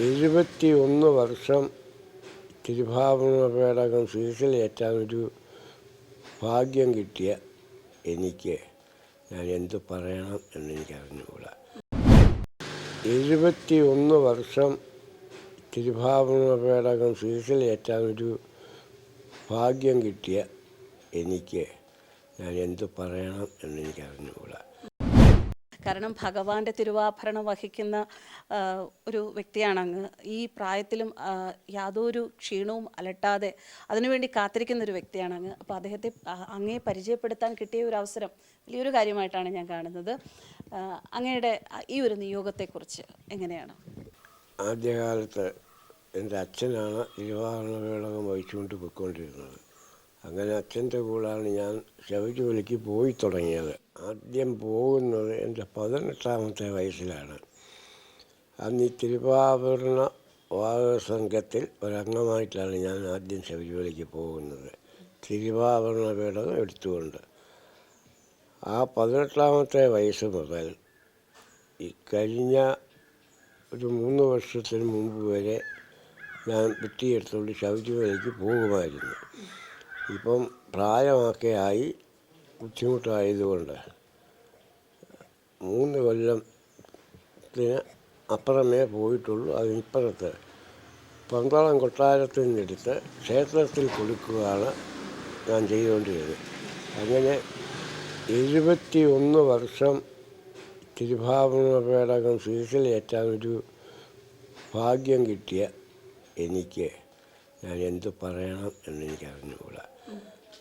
എഴുപത്തി ഒന്ന് വർഷം തിരുഭാവന പേടകം സീസിലേറ്റാൻ ഒരു ഭാഗ്യം കിട്ടിയ എനിക്ക് ഞാൻ എന്തു പറയണം എന്നെനിക്ക് അറിഞ്ഞുകൂടാ എഴുപത്തി ഒന്ന് വർഷം തിരുഭാവന പേടകം സീസിലേറ്റാൻ ഒരു ഭാഗ്യം കിട്ടിയ എനിക്ക് ഞാൻ എന്തു പറയണം എന്നെനിക്ക് അറിഞ്ഞുകൂടാ കാരണം ഭഗവാന്റെ തിരുവാഭരണം വഹിക്കുന്ന ഒരു വ്യക്തിയാണ് അങ്ങ്. ഈ പ്രായത്തിലും യാതൊരു ക്ഷീണവും അലട്ടാതെ അതിനുവേണ്ടി കാത്തിരിക്കുന്ന ഒരു വ്യക്തിയാണ് അങ്ങ്. അപ്പോൾ അദ്ദേഹത്തെ അങ്ങേ പരിചയപ്പെടുത്താൻ കിട്ടിയ ഒരു അവസരം വലിയൊരു കാര്യമായിട്ടാണ് ഞാൻ കാണുന്നത്. അങ്ങയുടെ ഈ ഒരു നിയോഗത്തെക്കുറിച്ച് എങ്ങനെയാണ്? ആദ്യകാലത്ത് എന്റെ അച്ഛനാണ് തിരുവാഭരണ വേളകം വഹിച്ചുകൊണ്ട് പോയിക്കൊണ്ടിരുന്നത്. അങ്ങനെ അച്ഛന്റെ കൂടാണ് ഞാൻ ശബരിമലയ്ക്ക് പോയി തുടങ്ങിയത്. ആദ്യം പോകുന്നത് എന്റെ പതിനെട്ടാമത്തെ വയസ്സിലാണ്. അന്ന് ഈ തിരുവാഭരണ വാഹക സംഘത്തിൽ ഒരംഗമായിട്ടാണ് ഞാൻ ആദ്യം ശബരിമലയ്ക്ക് പോകുന്നത്. തിരുവാഭരണ പേടകം എടുത്തുകൊണ്ട്. ആ പതിനെട്ടാമത്തെ വയസ്സ് മുതൽ ഈ കഴിഞ്ഞ ഒരു മൂന്ന് വർഷത്തിന് മുമ്പ് വരെ ഞാൻ വെട്ടിയെടുത്തുകൊണ്ട് ശബരിമലയ്ക്ക് പോകുമായിരുന്നു. ഇപ്പം പ്രായമൊക്കെ ആയി ബുദ്ധിമുട്ടായതുകൊണ്ട് മൂന്ന് കൊല്ലത്തിന് അപ്പുറമേ പോയിട്ടുള്ളൂ. അതിനിപ്പുറത്ത് പന്തളം കൊട്ടാരത്തിൽ നിന്നെടുത്ത് ക്ഷേത്രത്തിൽ കൊടുക്കുകയാണ് ഞാൻ ചെയ്തുകൊണ്ടിരുന്നത്. അങ്ങനെ എഴുപത്തി ഒന്ന് വർഷം തിരുഭാവന പേടകം സീസിലേറ്റാൻ ഒരു ഭാഗ്യം കിട്ടിയ എനിക്ക്. ഞാൻ എന്ത് പറയണം എന്നെനിക്ക് അറിഞ്ഞുകൂടാ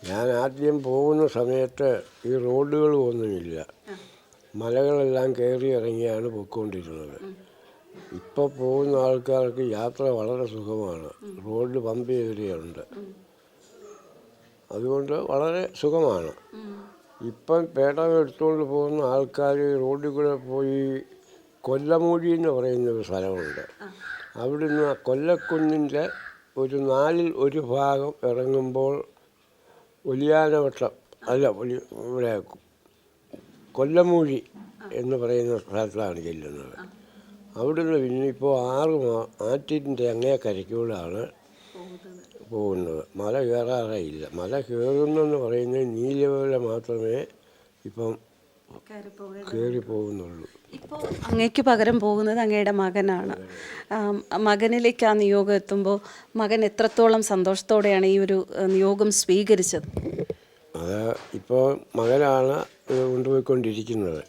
ഞാൻ ആദ്യം പോകുന്ന സമയത്ത് ഈ റോഡുകളും ഒന്നുമില്ല മലകളെല്ലാം കയറി ഇറങ്ങിയാണ് പോയിക്കൊണ്ടിരുന്നത്. ഇപ്പോൾ പോകുന്ന ആൾക്കാർക്ക് യാത്ര വളരെ സുഖമാണ്. റോഡ് പമ്പ് ചെയ്തിട്ടുണ്ട് അതുകൊണ്ട് വളരെ സുഖമാണ്. ഇപ്പം പേടകം എടുത്തുകൊണ്ട് പോകുന്ന ആൾക്കാർ റോഡിൽ കൂടെ പോയി കൊല്ലമൂഴി എന്ന് പറയുന്ന ഒരു സ്ഥലമുണ്ട്. അവിടുന്ന് കൊല്ലക്കുന്നിന്റെ ഒരു നാലിൽ ഒരു ഭാഗം ഇറങ്ങുമ്പോൾ ഒലിയാനവട്ടം അല്ല ഒലി- ഇവിടെ കൊല്ലമൂഴി എന്ന് പറയുന്ന സ്ഥലത്താണ് ചെല്ലുന്നത്. അവിടുന്ന് പിന്നെ ഇപ്പോൾ ആറ് ആറ്റിന്റെ അങ്ങേ കരയ്ക്കൂടാണ് പോകുന്നത്. മല കയറാറേ ഇല്ല. മല കയറുന്നെന്ന് പറയുന്നത് നീലവല മാത്രമേ ഇപ്പം കയറി പോകുന്നുള്ളൂ. ഇപ്പോൾ അങ്ങയ്ക്ക് പകരം പോകുന്നത് അങ്ങയുടെ മകനാണ്. മകനിലേക്ക് ആ നിയോഗം എത്തുമ്പോൾ മകൻ എത്രത്തോളം സന്തോഷത്തോടെയാണ് ഈ ഒരു നിയോഗം സ്വീകരിച്ചത്? അത് ഇപ്പോൾ മകനാണ് ഇത് കൊണ്ടുപോയിക്കൊണ്ടിരിക്കുന്നത്.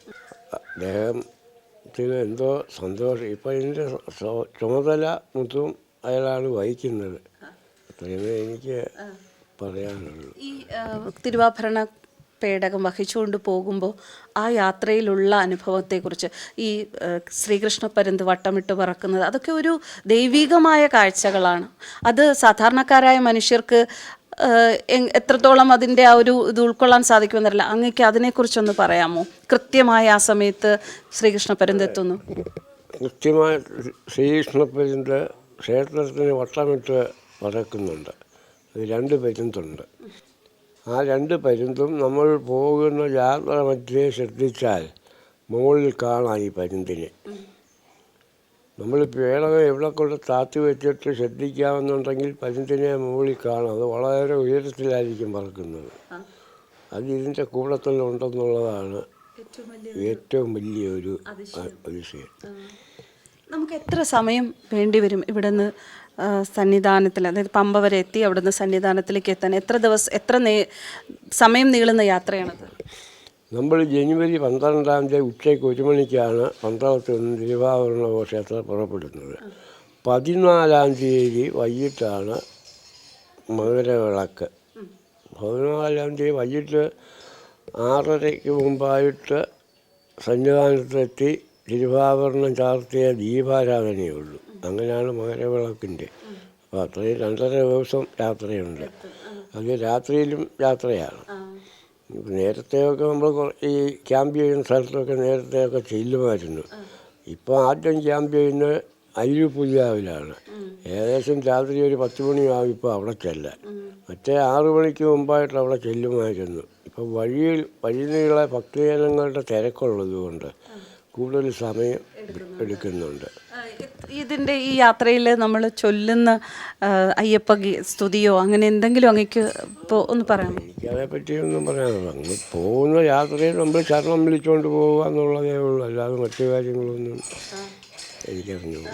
അദ്ദേഹത്തിന് എന്തോ സന്തോഷം ഇപ്പോൾ ഇതിന്റെ ചുമതല മുത്തും അയാളാണ് വഹിക്കുന്നത്. അത്രയുമേ എനിക്ക് പറയാനുള്ളൂ. ഈ തിരുവാഭരണ പേടകം വഹിച്ചുകൊണ്ട് പോകുമ്പോൾ ആ യാത്രയിലുള്ള അനുഭവത്തെക്കുറിച്ച് ഈ ശ്രീകൃഷ്ണ പരന്ത് വട്ടമിട്ട് പറക്കുന്നത് അതൊക്കെ ഒരു ദൈവികമായ കാഴ്ചകളാണ്. അത് സാധാരണക്കാരായ മനുഷ്യർക്ക് എത്രത്തോളം അതിന്റെ ആ ഒരു ഇത് ഉൾക്കൊള്ളാൻ സാധിക്കുമെന്നറിയില്ല. അങ്ങക്ക് അതിനെക്കുറിച്ചൊന്ന് പറയാമോ? കൃത്യമായ ആ സമയത്ത് ശ്രീകൃഷ്ണ പരന്ത് എത്തുന്നു. കൃത്യമായ ശ്രീകൃഷ്ണപ്പരുന്ത് ക്ഷേത്രത്തിന് വട്ടമിട്ട് പറക്കുന്നുണ്ട്. അത് രണ്ട് പരുന്തുണ്ട് ആ രണ്ട് പരുന്തും നമ്മൾ പോകുന്ന യാത്ര മറ്റേ ശ്രദ്ധിച്ചാൽ മുകളിൽ കാണാം ഈ പരുന്തിനെ. നമ്മൾ പേടകം എവിടെ കൊണ്ട് താത്തി വെച്ചിട്ട് ശ്രദ്ധിക്കാമെന്നുണ്ടെങ്കിൽ പരുന്തിനെ മുകളിൽ കാണാം. അത് വളരെ ഉയരത്തിലായിരിക്കും പറക്കുന്നത്. അത് ഇതിന്റെ കൂടെ തന്നെ ഉണ്ടെന്നുള്ളതാണ് ഏറ്റവും വലിയൊരു അതിശയം. നമുക്ക് എത്ര സമയം വേണ്ടി വരും ഇവിടുന്ന് സന്നിധാനത്തിൽ? അതായത് പമ്പ വരെ എത്തി അവിടുന്ന് സന്നിധാനത്തിലേക്ക് എത്താൻ. എത്ര ദിവസം എത്ര നേ സമയം നീളുന്ന യാത്രയാണത്? നമ്മൾ ജനുവരി പന്ത്രണ്ടാം തീയതി ഉച്ചയ്ക്ക് ഒരു മണിക്കാണ് പന്ത്രണ്ടത്തിൽ നിന്ന് തിരുവാഭരണ ഘോഷയാത്ര പുറപ്പെടുന്നത്. പതിനാലാം തീയതി വൈകിട്ടാണ് മകരവിളക്ക്. പതിനാലാം തീയതി വൈകിട്ട് ആറരയ്ക്ക് മുമ്പായിട്ട് സന്നിധാനത്തെത്തി തിരുവാഭരണം ചാർത്തിയ ദീപാരാധനയുള്ളൂ. അങ്ങനെയാണ് മകരവിളക്കിന്റെ. അപ്പോൾ അത്രയും രണ്ടര ദിവസം യാത്രയുണ്ട് അത് രാത്രിയിലും യാത്രയാണ് നേരത്തെയൊക്കെ നമ്മൾ ഈ ക്യാമ്പ് ചെയ്യുന്ന സ്ഥലത്തൊക്കെ നേരത്തെയൊക്കെ ചെല്ലുമായിരുന്നു. ഇപ്പോൾ ആദ്യം ക്യാമ്പ് ചെയ്യുന്നത് അയ്യൂപ്പുതിയാവിലാണ് ഏകദേശം രാത്രി ഒരു പത്ത് മണിയാവും ഇപ്പോൾ അവിടെ ചെല്ലാൻ. മറ്റേ ആറു മണിക്ക് മുമ്പായിട്ട് അവിടെ ചെല്ലുമായിരുന്നു. ഇപ്പോൾ വഴിയിൽ വഴിനീളെ ഭക്തജനങ്ങളുടെ തിരക്കുള്ളത് കൊണ്ട് കൂടുതൽ സമയം എടുക്കുന്നുണ്ട്. ഇതിന്റെ ഈ യാത്രയിൽ നമ്മൾ ചൊല്ലുന്ന അയ്യപ്പ സ്തുതിയോ അങ്ങനെ എന്തെങ്കിലും അങ്ങേക്ക് ഇപ്പോൾ ഒന്ന് പറയാം എനിക്കതേ പറ്റിയൊന്നും പറയാനില്ല അങ്ങ് പോകുന്ന യാത്രയിൽ നമ്മൾ ശരണം വിളിച്ചുകൊണ്ട് പോവുക എന്നുള്ളതേ ഉള്ളൂ. അല്ലാതെ മറ്റു കാര്യങ്ങളൊന്നും എനിക്കറിഞ്ഞില്ല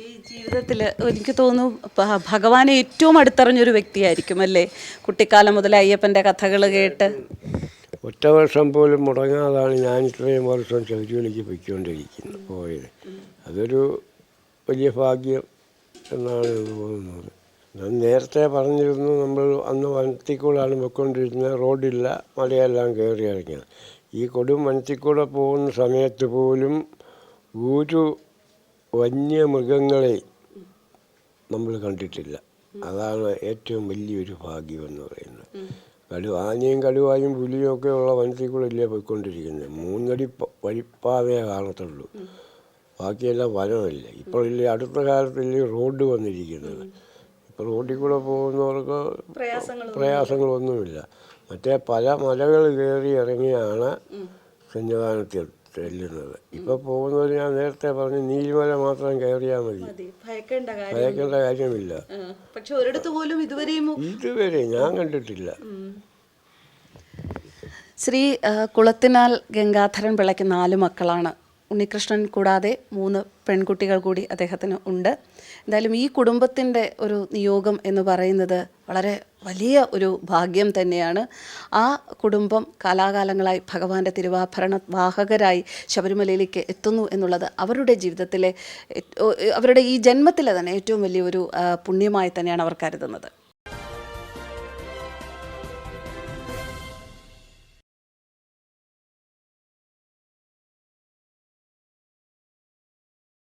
ഈ ജീവിതത്തിൽ എനിക്ക് തോന്നുന്നു ഭഗവാനെ ഏറ്റവും അടുത്തറിഞ്ഞൊരു വ്യക്തിയായിരിക്കും അല്ലേ? കുട്ടിക്കാലം മുതൽ അയ്യപ്പന്റെ കഥകൾ കേട്ട്. ഒറ്റ വർഷം പോലും മുടങ്ങാതാണ് ഞാൻ ഇത്രയും വർഷം ശബരിമലയ്ക്ക് പൊയ്ക്കൊണ്ടിരിക്കുന്നത്. പോയത്. അതൊരു വലിയ ഭാഗ്യം എന്നാണ് തോന്നുന്നത്. ഞാൻ നേരത്തെ പറഞ്ഞിരുന്നു നമ്മൾ അന്ന് വനത്തിക്കൂടാണ് പൊയ്ക്കൊണ്ടിരുന്നത്. റോഡില്ല മലയെല്ലാം കയറി ഇറങ്ങിയത്. ഈ കൊടും വനത്തിക്കൂടെ പോകുന്ന സമയത്ത് പോലും ഒരു വന്യമൃഗങ്ങളെ നമ്മൾ കണ്ടിട്ടില്ല. അതാണ് ഏറ്റവും വലിയൊരു ഭാഗ്യം എന്ന് പറയുന്നത്. കടു ആനയും കടുവായും പുലിയും ഒക്കെ ഉള്ള വനത്തിൽ കൂടെ ഇല്ലേ പോയിക്കൊണ്ടിരിക്കുന്നത്. മൂന്നടി വഴിപ്പാതയെ കാണത്തുള്ളൂ. ബാക്കിയെല്ലാം വനമല്ല. ഇപ്പോൾ ഇല്ലേ അടുത്ത കാലത്തില്ലേ റോഡ് വന്നിരിക്കുന്നത്. ഇപ്പോൾ റോഡിൽ കൂടെ പോകുന്നവർക്ക് പ്രയാസങ്ങളൊന്നുമില്ല. മറ്റേ പല മലകൾ കയറി ഇറങ്ങിയാണ് സന്നിധാനത്തിൽ ചെല്ലുന്നത് ഇപ്പോൾ പോകുന്നവർ ഞാൻ നേരത്തെ പറഞ്ഞു നീലിമല മാത്രം കയറിയാൽ മതി. ഭയക്കേണ്ട കാര്യം ഭയക്കേണ്ട കാര്യമില്ല. പക്ഷെ ഒരിടത്ത് പോലും ഇതുവരെയും ഇതുവരെ ഞാൻ കണ്ടിട്ടില്ല. ശ്രീ കുളത്തിനാൽ ഗംഗാധരൻ പിള്ളയ്ക്ക് നാല് മക്കളാണ്. ഉണ്ണികൃഷ്ണൻ കൂടാതെ മൂന്ന് പെൺകുട്ടികൾ കൂടി അദ്ദേഹത്തിന് ഉണ്ട്. എന്തായാലും ഈ കുടുംബത്തിന്റെ ഒരു നിയോഗം എന്ന് പറയുന്നത് വളരെ വലിയ ഒരു ഭാഗ്യം തന്നെയാണ്. ആ കുടുംബം കാലാകാലങ്ങളായി ഭഗവാന്റെ തിരുവാഭരണ വാഹകരായി ശബരിമലയിലേക്ക് എത്തുന്നു എന്നുള്ളത് അവരുടെ ജീവിതത്തിലെ അവരുടെ ഈ ജന്മത്തിലെ തന്നെ ഏറ്റവും വലിയൊരു പുണ്യമായി തന്നെയാണ് അവർ കരുതുന്നത്.